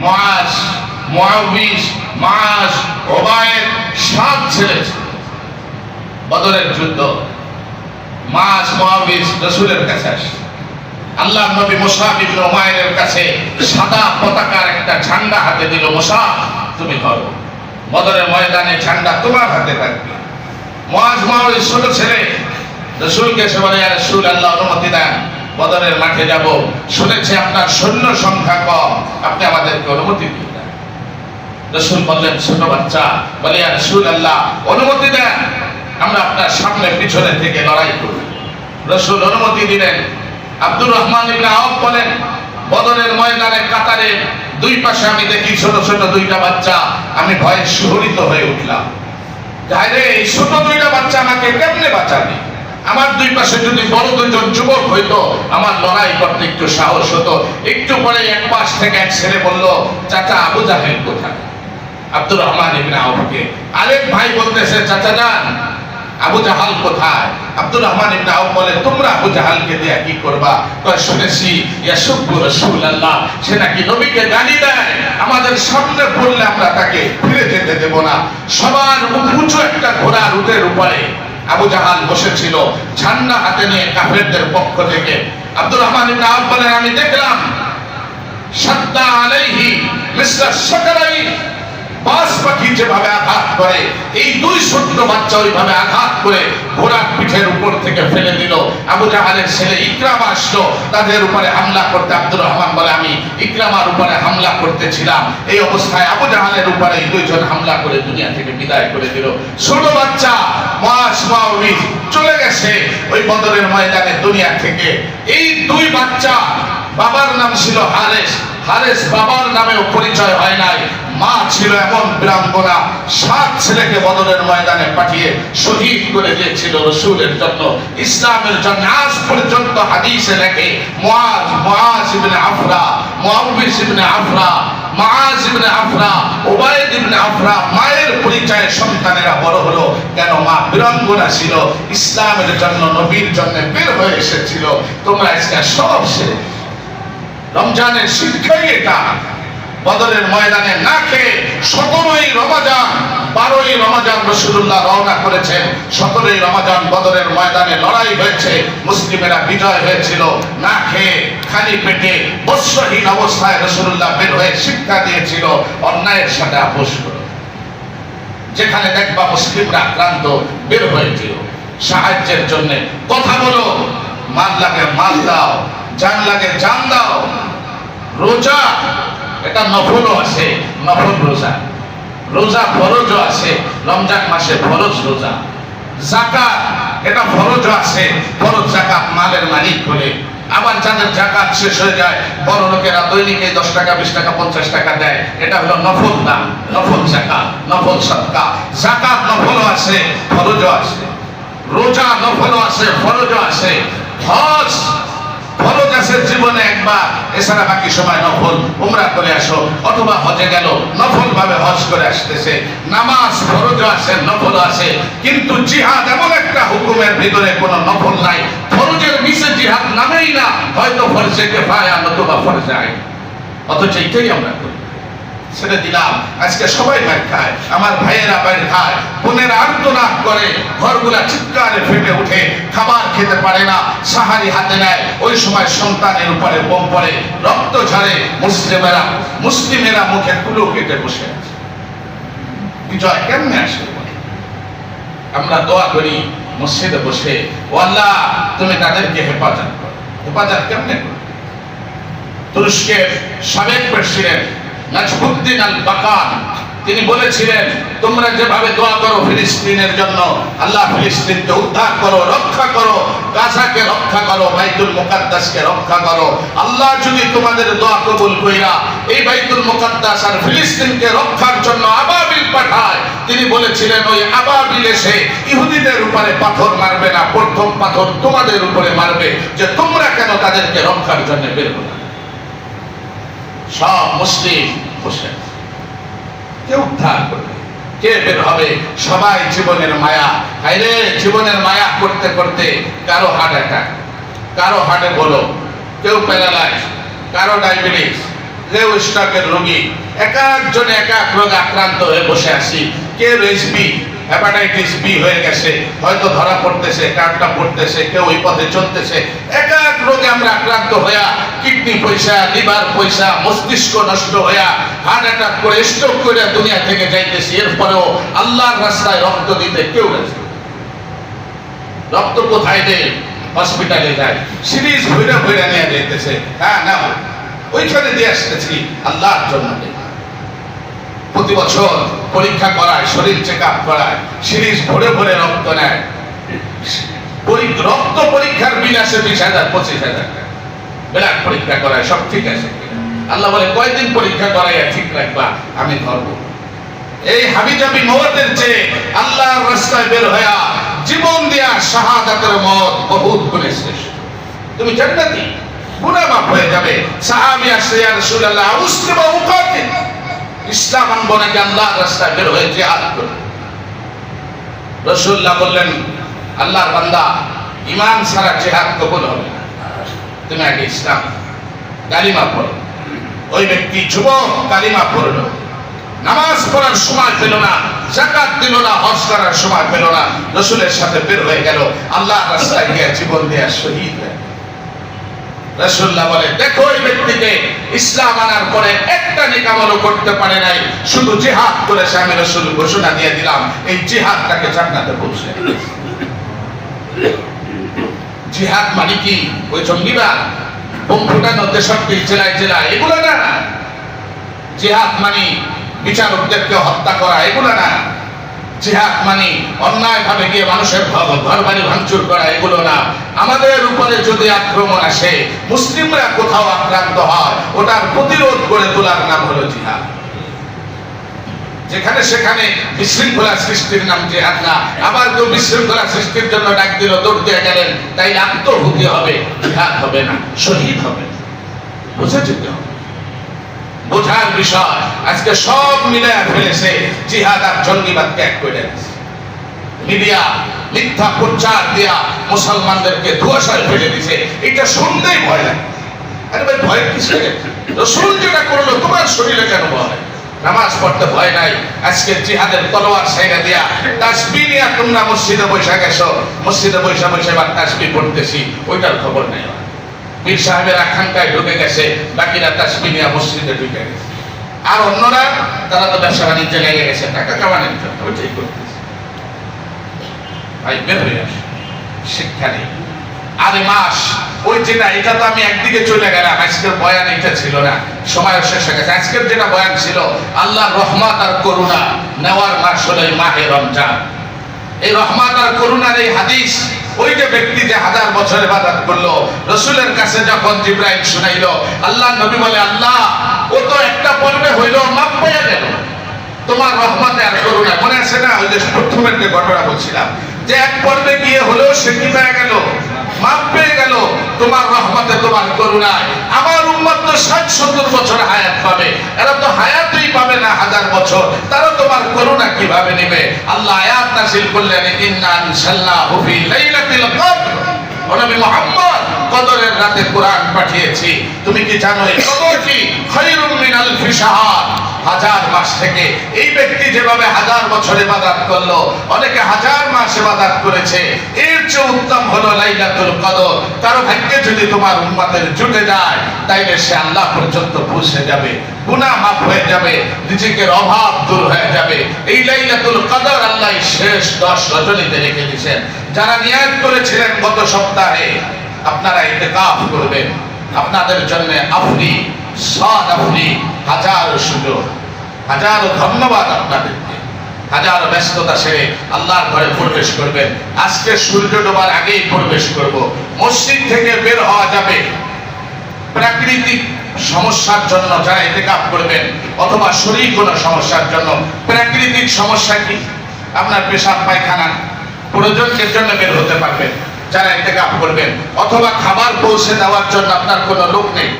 মাস মুআবিস মাস ওবায়েদ সাত ছেলে। বদরের যুদ্ধ। মাস মুআবিস রাসূলের কাছে আসে। আল্লাহ নবী মুসাফ ইবনে উমাইরের কাছে সাদা পতাকার একটা ঝান্ডা হাতে দিল মুসাফ তুমি ধরো। বদরের ময়দানে ঝান্ডা তোমার হাতে থাকবে। মুআজ মুআবিস ছোট ছেলে। রাসূলকে এসে বলে রাসূল আল্লাহ অনুমতি দেন বদরের মাঠে যাব। শুনেছি আপনার সৈন্য সংখ্যা কম। আপনি আমাদেরকে অনুমতি দিন। রসুল বললেন, ছোট বাচ্চা, বলে, ইয়া রসুল আল্লাহ অনুমতি দেন। আমরা আপনার সামনে পিছনে থেকে লড়াই করি। রসুল অনুমতি দিলেন। আব্দুর রহমান ইবনে আওফ বলেন, বদরের ময়দানে কাতারে দুই পাশে আমি দেখি ছোট ছোট দুইটা বাচ্চা। আমি ভয়ে শিহরিত হয়ে উঠলাম। যাই রে এই ছোট দুইটা বাচ্চা আমাকে কেমনে বাঁচাবে? আমার দুই পাশে যদি বড় দুজন যুবক হইতো, আমার লড়াই করতে একটু সাহস হতো। একটু পরে এক পাশ থেকে এক ছেলে বলল, চাচা, আবু জাহেল কোথায়? আব্দুর রহমান ইবনে আউফকে। আরেক ভাই বলতেছে, চাচা যান আবু জাহাল কোথায়? আব্দুর রহমান ইবনে আউফ বলে, তোমরা আবু জাহালকে দিয়ে কি করবা? কয়, শুনেছি, ইয়াসুব্বু রাসূলুল্লাহ, সে নাকি নবীকে গালি দেয়। আমাদের সামনে পড়লে আমরা তাকে ফিরে যেতে দেব না। সবার উঁচু একটা ঘোড়ার উটের উপরে আবু জাহাল বসেছিল ঝান্না হাতে নিয়ে কাফেরদের পক্ষ থেকে। আব্দুর রহমান ইবনে আউফ বলেন, আমি দেখলাম সাদ্দা আলাইহি মিস্টার সাকারাই বাস পাখি যেভাবে আঘাত করে, এই দুই ছোট্ট বাচ্চা ওইভাবে আঘাত করে ঘোড়ার পিঠের উপর থেকে ফেলে দিল। আবু জাহালের ছেলে ইকরাম আসলো, তাদের উপরে হামলা করতে আব্দুর রহমান বলে, আমি ইকরামার উপরে হামলা করতেছিলাম। এই অবস্থায় আবু জাহালের উপরে এই দুইজন হামলা করে দুনিয়া থেকে বিদায় করে দিল। ছোট বাচ্চা, মাস মাউরি চলে গেছে ওই বদরের ময়দানে দুনিয়া থেকে। এই দুই বাচ্চা, বাবার নাম ছিল হারেস হারেস বাবার নামেও পরিচয় হয় নাই। মা ছিল এমন বিরাঙ্গনা সাত ছেলেকে বদলের ময়দানে পাঠিয়ে শহীদ করে দিয়েছিল রসুলের জন্য। ইসলামের জন্য আজ পর্যন্ত হাদিসে লেখে, মুআজ মুআজ ইবনে আফরা মুআবিস ইবনে আফরা, মাআজ ইবনে আফরা, উবাইদ ইবনে আফরা, মায়ের পরিচয়ে সন্তানেরা বড় হলো। কেন মা বিরাঙ্গনা ছিল? ইসলামের জন্য, নবীর জন্য বের হয়ে এসেছিল। তোমরা আজকে সব ছেড়ে রমজানের শিক্ষাই এটা। বদরের ময়দানে না খেয়ে সতেরোই রমাজান, বারোই রমাজান রসুল্লাহ রওনা করেছেন। সতেরোই রমাজান বদরের ময়দানে লড়াই হয়েছে, মুসলিমেরা বিজয় হয়েছিল। না খেয়ে খালি পেটে বস্ত্রহীন অবস্থায় রসুল্লাহ বের হয়ে শিক্ষা দিয়েছিল, অন্যায়ের সাথে আপোষ করো। যেখানে দেখবা মুসলিমরা আক্রান্ত, বের হয়েছিল সাহায্যের জন্য কথা বলো মাল লাগে মাল দাও জান লাগে জান দাও। রোজা, এটা নফলও আছে, নফল রোজা। রোজা ফরজও আছে, রমজান মাসে ফরজ রোজা। জাকাত, এটা ফরজও আছে, ফরজ জাকাত মালের মালিক হলে। আবার যাদের জাকাত শেষ হয়ে যায়, বড় লোকেরা দৈনিক এই দশ টাকা, বিশ টাকা, পঞ্চাশ টাকা দেয়। এটা হলো নফল দান নফল জাকাত, নফল সৎকা জাকাত নফলও আছে, ফরজও আছে। রোজা নফলও আছে, ফরজও আছে। হজ ফরজ আছে জীবনে একবার, এছাড়া বাকি সময় নফল উমরা করে আসো, অথবা হজে গেল নফল ভাবে হজ করে আসতেছে। নামাজ ফরজ আছে নফল আছে কিন্তু জিহাদ এমন একটা হুকুমের ভিতরে কোনো নফল নাই। ফরজের নিচে জিহাদ নামেই না, হয়তো ফরজে কে কেফায়া নতুবা ফরজে আয় অথচ এটাই আমরা করি। ছেড়ে দিলাম। আজকে সবাই ভাই খায়। আমার ভাইয়েরা বাইরে খায়। বোনেরা আর্তনাদ করে। ঘরগুলা চিৎকারে ফেটে উঠে খাবার খেতে পারে না। সাহারি হাতে নেয়। ওই সময় সন্তানের উপরে বোম পড়ে। রক্ত ঝরে মুসলিমেরা। মুসলিমেরা মুখে কুলো কেটে বসে আছে। বিজয় কেমনে আসে আমরা দোয়া করি মসজিদে বসে, ও আল্লাহ, তুমি তাদেরকে হেফাজত করো। হেফাজত কেমনে করো তুরস্কের সাবেক প্রেসিডেন্ট নাজমুদ্দিন আল তিনি বলেছিলেন, তোমরা যেভাবে দোয়া করো ফিলিস্তিনের জন্য, আল্লাহ ফিলিস্তিনকে উদ্ধার করো, রক্ষা করো, গাজাকে রক্ষা করো, বাইতুল মুকাদ্দাসকে রক্ষা করো। আল্লাহ যদি তোমাদের দোয়া কবুল কইরা এই বাইতুল মুকাদ্দাস আর ফিলিস্তিনকে রক্ষার জন্য আবাবিল পাঠায়, তিনি বলেছিলেন, ওই আবাবিল এসে ইহুদিদের উপরে পাথর মারবে না, প্রথম পাথর তোমাদের উপরে মারবে, যে তোমরা কেন তাদেরকে রক্ষার জন্য বের হলো? সব মুসলিম বসে। কে উদ্ধার করবে? কে বের হবে? সবাই জীবনের মায়া। হাইরে জীবনের মায়া করতে করতে কারও হার্ট অ্যাটাক কারও হার্টে বলো কেউ প্যারালাইজ কারও ডায়াবেটিস কেউ স্ট্রোকের রোগী, এক একজনে এক এক রোগে আক্রান্ত হয়ে বসে আছি। কেউ এসবি হ্যাপাটাইটিস বি হয়ে গেছে, হয়তো ধরা পড়তেছে কার্ডটা পড়তেছে কেউ ওই পথে চলতেছে। এক এক রোগে আমরা আক্রান্ত হইয়া, কিডনি পয়সা, লিভার পয়সা, মস্তিষ্ক নষ্ট হইয়া হার্ট অ্যাটাক করে স্ট্রোক করে দুনিয়া থেকে যাইতেছি। এরপরেও আল্লাহর রাস্তায় রক্ত দিতে কেউ গেছে রক্ত কোথায় দেয়? হসপিটালে যায়। সিরিজ ভৈরা ভৈরা নিয়ে যেতেছে হ্যাঁ না ওইখানে দিয়ে আসতেছি, আল্লাহর জন্য। প্রতি বছর পরীক্ষা করায়, শরীর চেক আপ করায়, সিরিজ ভরে ভরে রক্ত নেয়। রক্ত পরীক্ষার বিল আসে বিশ হাজার, পঁচিশ হাজার টাকা। পরীক্ষা করায়, সব ঠিক আছে। আল্লাহ বলে, কয়দিন পরীক্ষা করাইয়া ঠিক রাখবা, আমি ধরবো। এই হাবিজাবি মতের চেয়ে আল্লাহর রাস্তায় বের হইয়া জীবন দিয়া শাহাদাতের মত বহুত গুণে শ্রেষ্ঠ। তুমি জান্নাতি, গুনাহ মাফ হয়ে যাবে। সাহাবী আসে ইয়া রাসূলুল্লাহ উসলিমা উকাতিল ইসলাম আনব নাকি আল্লাহর রাস্তায় বের হয়ে জিহাদ করবে। রাসূলুল্লাহ বললেন, আল্লাহর বান্দা ইমান সারা জিহাদ কবুল হবে তুমি আগে ইসলাম কালিমা পড়ো। ওই ব্যক্তি যুবক, কালিমা পড়ল। নামাজ পড়ার সময় পেল না জাকাত দিল না, হজ করার সময় পেল না। রসুলের সাথে বের হয়ে গেল। আল্লাহ রাস্তায় গিয়ে জীবন দেয়া শহীদ হয়ে গেল। রসুল্লাহ বলে, দেখো ওই ব্যক্তিকে ইসলাম আনার পরে একটা নিকামলও করতে পারে নাই। শুধু জিহাদ করেছে, আমি রসুল ঘোষণা দিয়ে দিলাম, এই জিহাদটাকে জান্নাতে পৌঁছে জিহাদ মানে কি? ওই জঙ্গিবাদ? বোম ফুটানো তেষট্টি জেলায় জেলায়, এগুলো না। জিহাদ মানে বিচারকদেরকে হত্যা করা, এগুলো না। জিহাদ মানে অন্যায় ভাবে গিয়ে মানুষের ঘর- বাড়ি ভাঙচুর করা, এগুলো না। আমাদের উপরে যদি আক্রমণ আসে, মুসলিমরা কোথাও আক্রান্ত হয়, ওটার প্রতিরোধ করে তোলার নাম হলো জিহাদ। যেখানে সেখানে বিশৃঙ্খলা সৃষ্টির নাম জিহাদ না। আবার কেউ বিশৃঙ্খলা সৃষ্টির জন্য ডাক দিল, দৌড় দিয়ে গেলেন, তাই আত্মহুতি হবে, জিহাদ হবে না, শহীদ হবে। বুঝে যেতে বোঝার বিষয়, আজকে সব মিলে ফেলেছে জিহাদ আর জঙ্গিবাদ করে মিডিয়া মিথ্যা প্রচার দিয়া মুসলমানদেরকে ধোয়াশায় ফেলে দিছে। এটা শুনতেই ভয় লাগে। আরে ভাই, ভয় রসুল যেটা করল, তোমার শরীরে কেন ভয় নামাজ পড়তে ভয় নাই। আজকে জিহাদের তলোয়ার সাইডা দিয়া তাসবি তোমরা মসজিদে বৈশা গেছো। মসজিদে বৈশা বৈশা এবার তাসবি পড়তেছি। ওইটার খবর নেই। পীর সাহেবের আকাঙ্ক্ষায় ঢুকে গেছে। বাকিরা তাসবি মসজিদে ঢুকে গেছে। আর অন্যরা, তারা তো ব্যবসা বাণিজ্যে লেগে গেছে, টাকা কামানোর জন্য। ওইটাই করতেছে। ভাই, বের হয়ে আসে। শিক্ষা নেই। আরে মাস, ওই যেটা, এটা তো আমি একদিকে চলে গেলাম। আজকের বয়ান এটা ছিল না। সময় শেষ হয়ে গেছে। আজকের যেটা বয়ান ছিল আল্লাহ রহমত আর করুণা নেওয়ার মাস হলো এই মাহে রমজান। এই রহমত আর করুণার এই হাদিস ওই যে ব্যক্তি যে হাজার করল। রসুলের কাছে যখন শুনাইলো, আল্লাহ নবী বলে, আল্লাহ, ও তো একটা পর্বে হইল মাপ পেয়ে গেল তোমার রহমতে আর করুণা মনে আছে না? ওই যে প্রথমের যে ঘটনা বলছিলাম, যে এক পর্বে গিয়ে হলেও সে কি পেয়ে গেল? মাপ পেয়ে গেল। তোমার রহমতে তোমার করুণায়। আমার উম্মত তো ষাট সত্তর বছর হায়াত পাবে। এরা তো হায়াতই পাবে না হাজার বছর। তারা তোমার করুণা কীভাবে নেবে? আল্লাহ আয়াত নাসিল করলেন, ইন্না আনসাল্লাহু ফি লাইলাতিল কদর। ও নবী মুহাম্মদ, কদরের রাতে কোরআন পাঠিয়েছি। তুমি কি জানো এই কদর কি খায়রুম মিন আলফি শাহর হাজার মাস থেকে এই ব্যক্তি যেভাবে হাজার বছর ইবাদত করল, অনেকে হাজার মাস ইবাদত করেছে। এর চেয়ে উত্তম হলো লাইলাতুল কদর। কারও ভাগ্যে যদি তোমার উম্মতের জুটে যায়, তাইলে সে আল্লাহ পর্যন্ত পৌঁছে যাবে, গুনাহ মাফ হয়ে যাবে রিজিকের অভাব দূর হয়ে যাবে। এই লাইলাতুল কদর আল্লাহ শেষ দশ রজনীতে রেখে দিয়েছেন। যারা নিয়াত করেছিলেন গত সপ্তাহে, আপনারা ইতেকাফ করবেন। আপনাদের জন্য আফরি, সাদ আফরি হাজার সুযোগ, হাজার ধন্যবাদ আপনাদেরকে। হাজার ব্যস্ততা সেরে আল্লাহর ঘরে প্রবেশ করবেন। আজকে সূর্য ডোবার আগেই প্রবেশ করব। মসজিদ থেকে বের হওয়া যাবে। প্রাকৃতিক সমস্যার জন্য যারা ইতেকাফ করবেন, অথবা শরীর কোনো সমস্যার জন্য, প্রাকৃতিক সমস্যা কি? আপনার পেশাব, পায়খানা প্রয়োজনের জন্য বের হতে পারবেন। যারা ইতেকাফ করবেন, অথবা খাবার পৌঁছে দেওয়ার জন্য আপনার কোনো লোক নেই।